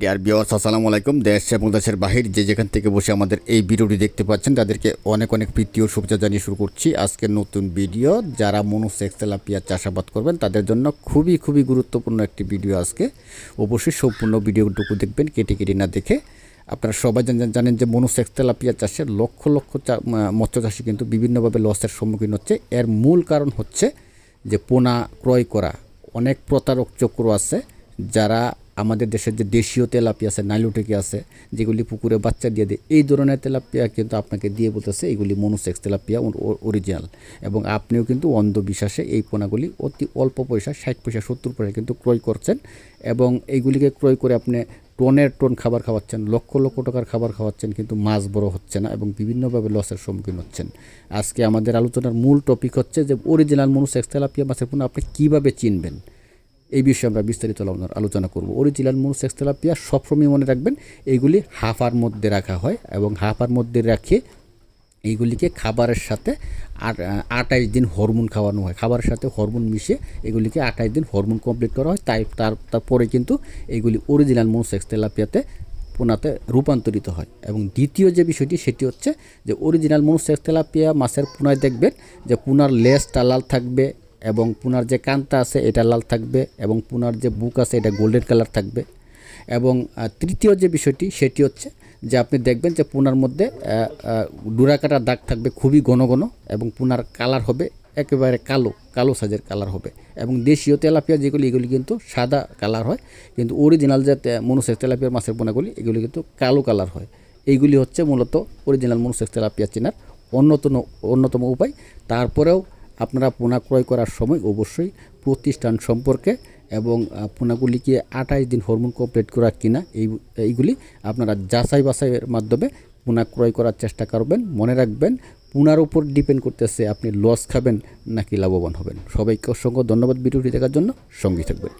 Deer বিওয়ার্স আসসালামু আলাইকুম দেশ এবং দেশের বাহির যে যেখান থেকে বসে আমাদের এই ভিডিওটি দেখতে পাচ্ছেন, তাদেরকে অনেক অনেক প্রীতি ও শুভেচ্ছা জানিয়ে শুরু করছি আজকের নতুন ভিডিও। যারা মনুসেক্স তেলাপিয়া চাষাবাদ করবেন, তাদের জন্য খুবই খুবই গুরুত্বপূর্ণ একটি ভিডিও আজকে। অবশ্যই সম্পূর্ণ ভিডিওটুকু দেখবেন, কেটে কেটে না দেখে। আপনারা সবাই জানেন যে মনুসেক্স তেলাপিয়া চাষে লক্ষ লক্ষ মৎস্য চাষি কিন্তু বিভিন্নভাবে লসের সম্মুখীন হচ্ছে। এর মূল কারণ হচ্ছে যে পোনা ক্রয় করা। অনেক প্রতারক চক্র আছে যারা আমাদের দেশের যে দেশীয় তেলাপিয়া আছে, নাইলোটেকি আছে, যেগুলি পুকুরে বাচ্চা দিয়ে দেয়, এই ধরনের তেলাপিয়া কিন্তু আপনাকে দিয়ে বলতেছে এগুলি মনোসেক্স তেলাপিয়া অরিজিনাল এবং আপনিও কিন্তু অন্ধবিশ্বাসে এই পোনাগুলি অতি অল্প পয়সা, ষাট পয়সা, সত্তর পয়সা কিন্তু ক্রয় করছেন। এবং এইগুলিকে ক্রয় করে আপনি টনের টন খাবার খাওয়াচ্ছেন, লক্ষ লক্ষ টাকার খাবার খাওয়াচ্ছেন, কিন্তু মাছ বড় হচ্ছে না এবং বিভিন্নভাবে লসের সম্মুখীন হচ্ছেন। আজকে আমাদের আলোচনার মূল টপিক হচ্ছে যে অরিজিনাল মনুসেক্স তেলাপিয়া মাছের পোনা আপনি কীভাবে চিনবেন? এই বিষয়ে আমরা বিস্তারিত আলোচনা- করব। অরিজিনাল মনুসেক্স তেলাপিয়া সবসময় মনে রাখবেন এইগুলি হাফার মধ্যে রাখা হয় এবং হাফার মধ্যে রাখে এইগুলিকে খাবারের সাথে আঠাইশ দিন হরমোন খাওয়ানো হয়। খাবারের সাথে হরমোন মিশিয়ে এগুলিকে আঠাইশ দিন হরমোন কমপ্লিট করা হয়। তাই তার, তারপরে কিন্তু এইগুলি অরিজিনাল মনুসেক্স তেলাপিয়াতে পোনাতে রূপান্তরিত হয়। এবং দ্বিতীয় যে বিষয়টি, সেটি হচ্ছে যে অরিজিনাল মনুসেক্স তেলাপিয়া মাছের পোনায় দেখবেন যে পোনার লেজটা লাল থাকবে এবং পুনার যে কান্তা আছে, এটা লাল থাকবে এবং পুনার যে বুক আছে, এটা গোল্ডেন কালার থাকবে। এবং তৃতীয় যে বিষয়টি, সেটি হচ্ছে যে আপনি দেখবেন যে পুনার মধ্যে ডুরাকাটা দাগ থাকবে খুবই ঘন ঘন এবং পুনার কালার হবে একেবারে কালো কালো সাইজের কালার হবে। এবং দেশীয় তেলাপিয়া যেগুলি, এগুলি কিন্তু সাদা কালার হয়, কিন্তু অরিজিনাল যে মনুসেক্স তেলাপিয়ার মাছের পোনাগুলি, এগুলি কিন্তু কালো কালার হয়। এইগুলি হচ্ছে মূলত অরিজিনাল মনুসেক্স তেলাপিয়া চেনার অন্যতম অন্যতম উপায়। তারপরেও আপনারা পোনা ক্রয় করার সময় অবশ্যই প্রতিষ্ঠান সম্পর্কে এবং পোনাগুলিকে আঠাশ দিন হরমোন কমপ্লিট করা কিনা, এই, এইগুলি আপনারা যাচাই বাছাইয়ের মাধ্যমে পোনা ক্রয় করার চেষ্টা করবেন। মনে রাখবেন, পুনার উপর ডিপেন্ড করতেছে আপনি লস খাবেন নাকি লাভবান হবেন। সবাইকে অসংখ্য ধন্যবাদ ভিডিওটি দেখার জন্য। সঙ্গী থাকবেন।